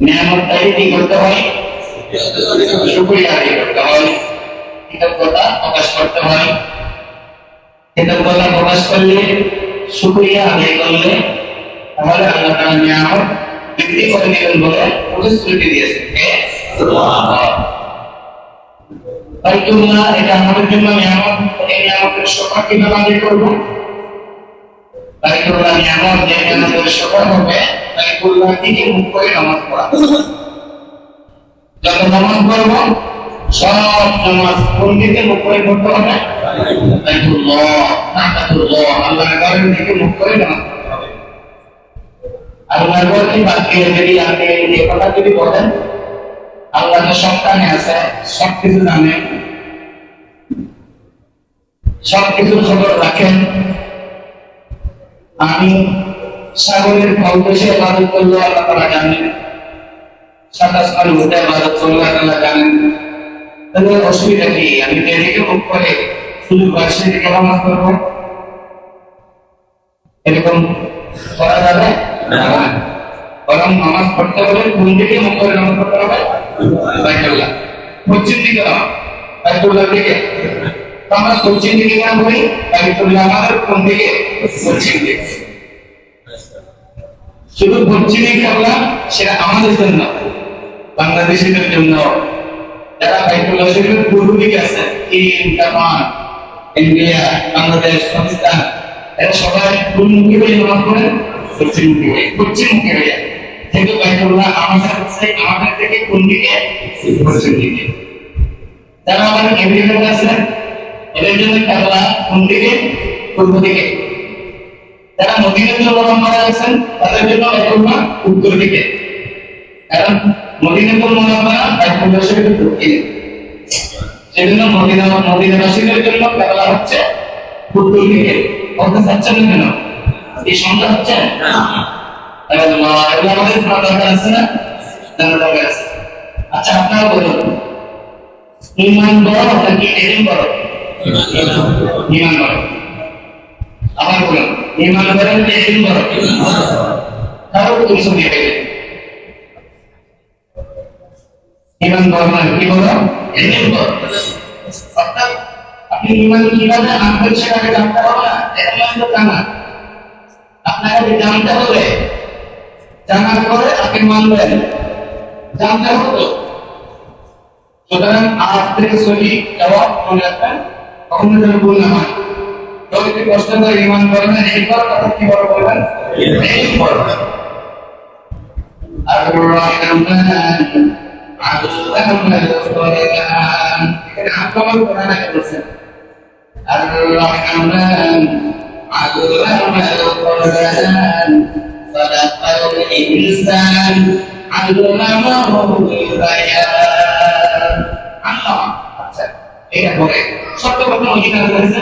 নিয়ামতটাই কি করতে হয়। শুক্রিয়া আদায় করতে হয়। কৃতজ্ঞতা প্রকাশ করতে হয়। কৃতজ্ঞতা প্রকাশ করলে, শুক্রিয়া আদায় করলে, তাহলে আল্লাহ তাআলা নিয়ামত বৃদ্ধি করে দিবেন বলে প্রতিশ্রুতি দিয়েছেন। এটা আমাদের জন্য নিয়ামত। এই নিয়ামতের সফা কীভাবে আদায় করব? বাইতুল্লাহ নিয়ামত, যে নিয়ামতের সফা হবে বাইতুল্লাহ থেকে মুখ করে নামাজ পড়া যত নামাজ পড়ব সব নামাজ কোন দিকে মুখ করে পড়তে হবে বাইতুল্লাহ বাইতুল্লাহ আল্লাহর ঘরের দিকে মুখ করে নামাজ আল্লাহর ঘরকে বাদ দিয়ে যদি আপনি এই কথা যদি বলেন আল্লাহ তো সব কানে আছে সব কিছু জানেন সব কিছুর খবর রাখেন। আমি সাগরের কল্পসে ইবাদত করলে আল্লাহ তারা জানেন। সাত আসমান উঠে ইবাদত করলে আল্লাহ জানেন। তাহলে অসুবিধা কি? আমি যেদিকে মুখ করে শুধু দিকে নামাজ করব? এরকম করা যাবে? বরং নামাজ পড়তে হলে কোন দিকে মুখ করে নামাজ পড়তে হবে? বাইতুল্লাহ। পশ্চিম দিকে বাইতুল্লাহ দিকে। আমরা পশ্চিম দিকে কেন বলি? বাইতুল্লাহ আমাদের কোন দিকে? পশ্চিম দিকে। শুধু পশ্চিমে খেলা সেটা আমাদের জন্য বাংলাদেশিদের জন্য। যারা বাইতুল্লাহ শরীফের পূর্ব দিকে আছে, চীন, জাপান, ইন্ডিয়া, বাংলাদেশ, পাকিস্তান, এরা সবাই হয়ে নামাজ পড়েন পশ্চিম মুখে হয়ে পশ্চিম মুখে হয়ে। কিন্তু বাইতুল্লাহ আমাদের কাছে, আমাদের থেকে কোন দিকে? পশ্চিম দিকে। যারা আমাদের আমেরিকাতে আছে, এদের জন্য কেবলা কোন দিকে? পূর্ব দিকে। যারা মদিনার জন্য মারা গেছেন তাদের জন্য বাইতুল্লাহ উত্তর দিকে। কারণ মদিনাতুল মুনাওয়ারা বাইতুল্লাহ শরীফের দক্ষিণে সেজন্য মদিনা, মদিনাবাসীদের জন্য কেবলা হচ্ছে উত্তর দিকে। বলতে চাচ্ছেন না কেন? এই সংখ্যা হচ্ছে আছে না? আছে। আচ্ছা আপনারা বলুন। বড় নাকি বড় বড় আবার বলুন। ইমান বড় নাকি এলিম তাও তুমি শুনে গেলে ইমান বড় কি বড় এলিম বড় অর্থাৎ আপনি ইমান কীভাবে আনবেন সেটাকে জানতে হবে না। এলিম তো জানা। আপনাকে জানতে হবে। জানার পরে আপনি মানবেন। জানতে হবে। সুতরাং আজ থেকে সহি জবাব মনে রাখবেন। কখনো যেন ভুল না হয়। যদি কষ্ট করে ইমান করে না এই করার কথা কি বড় বলবেন এই বড় আর-রহমান আল্লাহুল কোরআন এখানে আক্রমণ কোরআন আগে বলছেন আর-রহমান আল্লাহুল কোরআন خلق الإنسان علمه البيان আল্লাহ আচ্ছা এটা পরে শব্দ কত অধিকার করেছে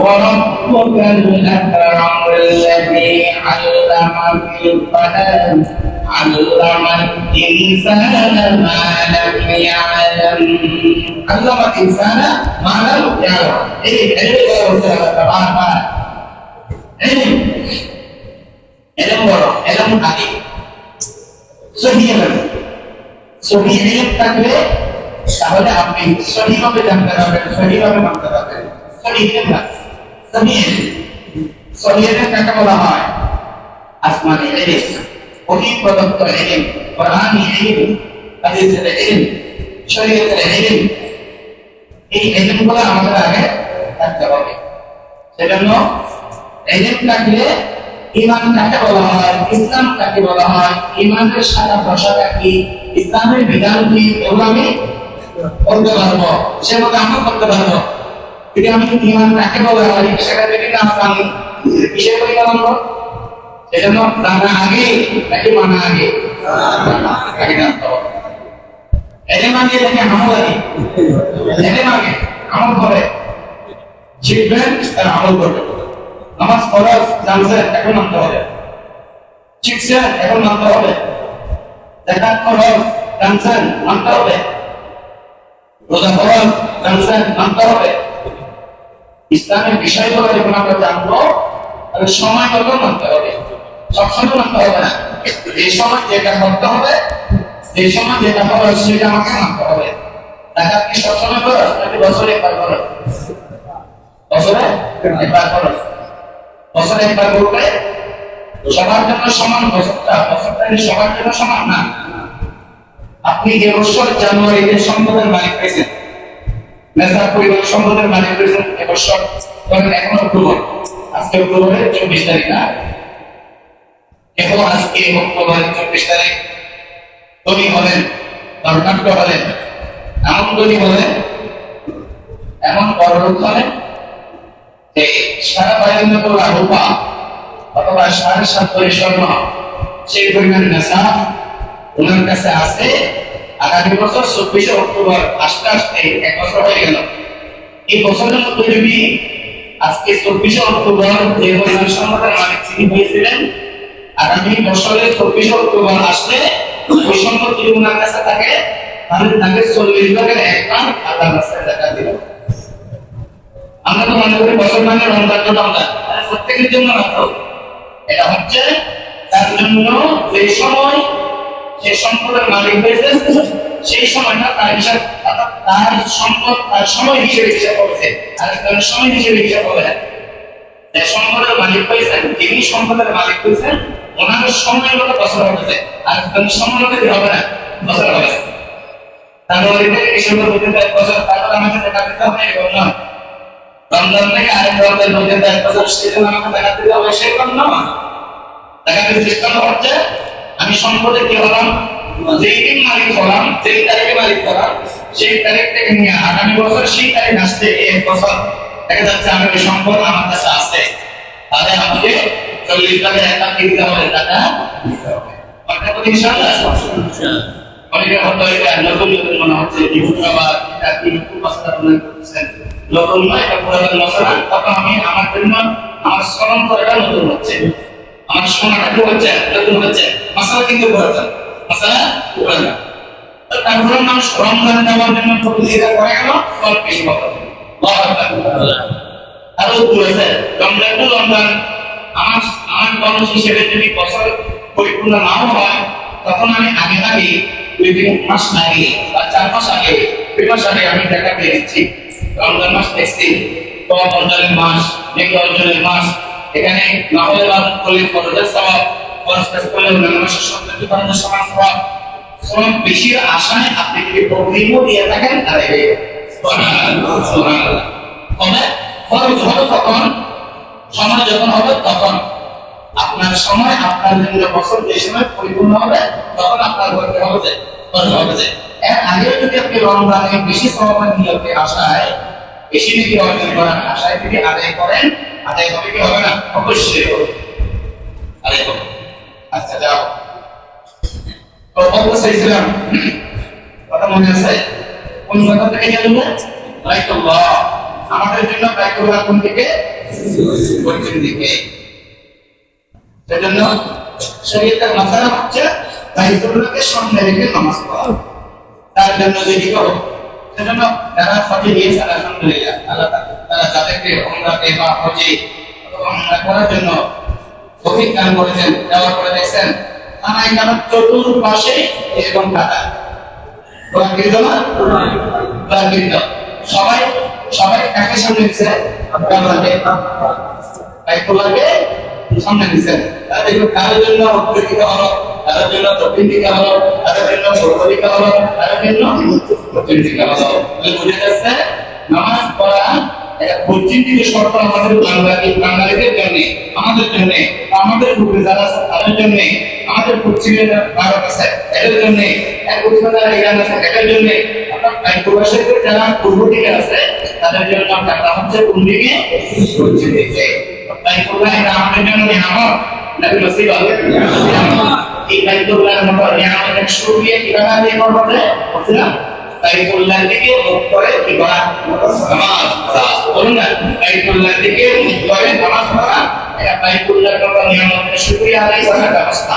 وربك الأكرم الذي علم في القلم علم الإنسان ما لم يعلم علم الإنسان ما لم يعلم إيه علم طبعا ما علم علم ورا علم عليه سهيلا سهيلا تكلم তাহলে আপনি সঠিকভাবে জানতে পারবেন সঠিকভাবে মানতে পারবেন। সহিয়ের কাকে বলা হয়? আসমানি এলিম ওহি প্রদত্ত এলিম কোরআনি এলিম হাদিসের এলিম শরীয়তের এলিম এই এলিমগুলো আমাদের আগে থাকতে হবে। সেজন্য এলিম থাকলে ইমান কাকে বলা হয়? ইসলাম কাকে বলা হয়? ইমানের সারা ভাষাটা কি? ইসলামের বিধান কি? এগুলো আমি করতে পারব সে মতো আমরা করতে পারব যদি আমি ইমান কাকে বলা হয় সেটা যদি না জানি কিসের জানব সেজন্য জানা আগে, নাকি মানা আগে? আগে জানতে হবে। এলে মাগে নাকি আমল আগে এলে মাগে আমল করে। শিখবেন তার আমল করবেন নামাজ ফরজ জানছেন এখন মানতে হবে। শিখছেন এখন মানতে হবে। জাকাত ফরজ জানছেন মানতে হবে। ইসলামের বিষয়গুলো যখন আমরা জানব, তাহলে সময় মতো মানতে হবে। সবসময় মানতে হবে না। এই সময় যেটা করতে হবে এই সময় যেটা ফরজ সেটা আমাকে মানতে হবে। জাকাত কি সবসময় ফরজ নাকি বছরে একবার ফরজ বছরে একবার ফরজ বছরে একবার করলে সবার জন্য সমান বছরটা। বছরটা সবার জন্য সমান না। আপনি যে বছর জানুয়ারিতে সম্পদের মালিক পেয়েছেন মেজা পরিবার সম্পদের মালিক পেয়েছেন এবছর ধরেন এখন অক্টোবর, আজকে অক্টোবরের চব্বিশ তারিখ না? এখন আজকে অক্টোবরের চব্বিশ তারিখ। ধনী হলেন ধর্নাট্য হলেন এমন ধনী হলেন, এমন বড় হলেন যে সারা মতো রূপা অথবা সাড়ে সাত করে স্বর্ণ, সেই পরিমাণ নেশা ওনার কাছে আছে, আগামী বছর চব্বিশে অক্টোবর আসতে আসতে এক বছর হয়ে গেল এই বছরের মধ্যে যদি আজকে চব্বিশে অক্টোবর যে পরিমাণ সম্পদের মালিক তিনি হয়েছিলেন আগামী বছরের চব্বিশে অক্টোবর আসলে ওই সম্পদ ওনার কাছে থাকে, তাহলে তাকে চল্লিশ ভাগের এক পান আল্লাহ রাস্তায় দেখা দিল আমরা তো মনে করি বছর মানে রমজান তো রমজান প্রত্যেকের জন্য হবে। এটা হচ্ছে তার জন্য যে সময় সে সম্পদের মালিক হয়েছে, সেই সময়টা তার হিসাব, তার সম্পদ, তার সময় হিসেবে হিসাব করেছে আর তার সময় হিসেবে হিসাব হবে যে সম্পদের মালিক হয়েছেন, যিনি সম্পদের মালিক হয়েছেন, ওনার সময় মতো বছর হতেছে আর তার সময় মতো হবে না, বছর হবে না। তারপরে ডিসেম্বর পর্যন্ত এক বছর, তারপর আমাকে টাকা দিতে হবে, এরকম নয়। রমজান থেকে আরেক রমজান পর্যন্ত এক বছর সেজন্য আমাকে টাকা দিতে হবে, সেরকম নয়। টাকাতে সিস্টেম হচ্ছে আমি সম্পদে কি হলাম? মালিক হলাম, যেই তারিখে মালিক হলাম, সেই তারিখ থেকে নিয়ে আগামী বছর সেই তারিখ আসতে এক বছর। দেখা যাচ্ছে আমি ওই সম্পদ আমার কাছে আছে। তাহলে আমাকে চল্লিশ টাকা অনেকে হয়তো নতুন মনে হচ্ছে তখন আমি আমার জন্য আমার করাটা নতুন হচ্ছে। বছর পরিপূর্ণ নাও হয়, তখন আমি আগে আগে দুই তিন মাস আগে বা চার মাস আগে, দুই মাস আগে আমি টাকা পেয়ে দিচ্ছি। রমজান মাস দেখছি তো অর্জনের মাস, নেকি অর্জনের মাস এখানে নাহলে বা করলে ফরজের সবাব ফরজ কাজ করলে মাসের সন্তানটি ফরজের সমান সবাব সব বেশির আশায় আপনি যদি প্রবলেমও দিয়ে থাকেন, তাহলে ফরজ হবে তখন, সময় যখন হবে তখন। আপনার সময় আপনার জন্য বছর যে সময় পরিপূর্ণ হবে, তখন আপনার করতে হবে যে করতে হবে যে। এর আগে যদি আপনি রমজানে বেশি নিয়তে আশায় বেশি নাকি অর্জন করার আশায় যদি আদায় করেন আদায় হবে কি হবে না? অবশ্যই হবে। আচ্ছা যাও। কথা মনে আছে? কোন কথা থেকে আমাদের জন্য কোন দিকে? পশ্চিম দিকে। সেজন্য শরীয়তের মাসালা হচ্ছে বাইতুল্লাহকে সামনে রেখে নামাজ পড়া। তার জন্য যদি করো সেজন্য যারা গিয়েছে আলহামদুলিল্লাহ আল্লাহ তারা একের সামনে দিচ্ছে সামনে দিচ্ছেন এগুলো কারোর জন্য উদ্যোগিকা হলো? কারোর জন্য দক্ষিণিকা হলো? কারোর জন্য পূর্বদিকা হলো? কারোর জন্য দক্ষিণিকা হলো? বুঝে যাচ্ছে, নামাজ পড়া পশ্চিমদিক শর্ত আমাদের বাঙালি বাঙালিদের জন্য, আমাদের জন্য, আমাদের পূর্বে আমাদের জন্য পূর্ব দিকে আছে তাদের জন্য আমাদের জন্য এই বাইতুল্লাহর মতো নিয়ামতের বাইতুল্লাহর দিকে মুখ করে করা? নামাজ পড়া বাইতুল্লাহর দিকে মুখ করে নামাজ পড়া। এটা বাইতুল্লাহর মতো নিয়ামতের সুবিয়ে আদায় করার ব্যবস্থা।